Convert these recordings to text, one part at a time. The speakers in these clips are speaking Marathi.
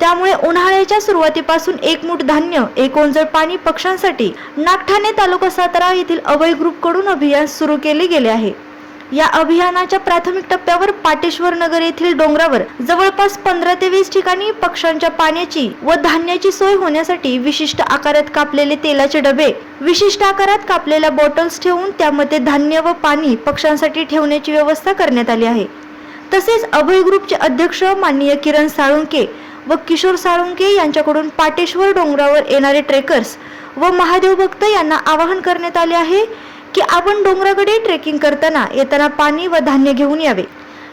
त्यामुळे उन्हाळ्याच्या सुरुवातीपासून एक मुठ धान्य एक ओंजळ पाणी पक्ष्यांसाठी नागठाणे तालुका सातारा येथील अभय ग्रुपकडून अभियान सुरू केले गेले आहे. या अभियानाच्या प्राथमिक टप्प्यावर पाटेश्वर नगर येथील डोंगरावर जवळपास पंधरा ते वीस ठिकाणी पक्ष्यांच्या पाण्याची व धान्याची सोय होण्यासाठी विशिष्ट आकारात कापलेले तेलाचे डबे विशिष्ट आकारात कापलेल्या बॉटल्स ठेवून त्यामध्ये धान्य व पाणी पक्ष्यांसाठी ठेवण्याची व्यवस्था करण्यात आली आहे. तसेच अभय ग्रुपचे अध्यक्ष माननीय किरण साळुंके व किशोर साळुंके यांच्याकडून पाटेश्वर डोंगरावर येणारे ट्रेकर्स व महादेव भक्त यांना आवाहन करण्यात आले आहे की आपण डोंगराकडे ट्रेकिंग करताना येताना पाणी व धान्य घेऊन यावे.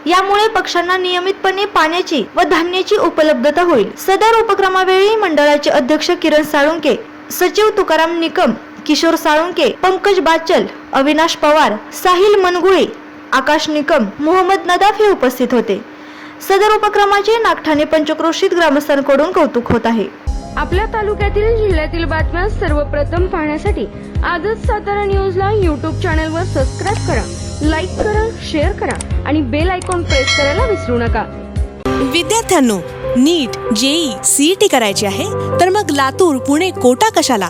यामुळे पक्ष्यांना नियमितपणे पाण्याची व धान्याची उपलब्धता होईल. सदर उपक्रमावेळी मंडळाचे अध्यक्ष किरण साळुंके सचिव तुकाराम निकम किशोर साळुंके पंकज बाचल अविनाश पवार साहिल मनगुळे आकाश निकम मोहम्मद नदाफ हे उपस्थित होते. सदर उपक्रमाचे नागठाणे पंचक्रोशीत ग्रामस्थांकडून कौतुक होत आहे. आपल्या तालुक्यातील जिल्ह्यातील बातम्या सर्वप्रथम पाहण्यासाठी आजच सातारा न्यूजला यूट्यूब चॅनलवर सबस्क्राईब करा लाईक करा शेअर करा आणि बेल आयकॉन प्रेस करायला विसरू नका. विद्यार्थ्यांनो नीट जेई सीईटी करायची आहे तर मग लातूर पुणे कोटा कशाला?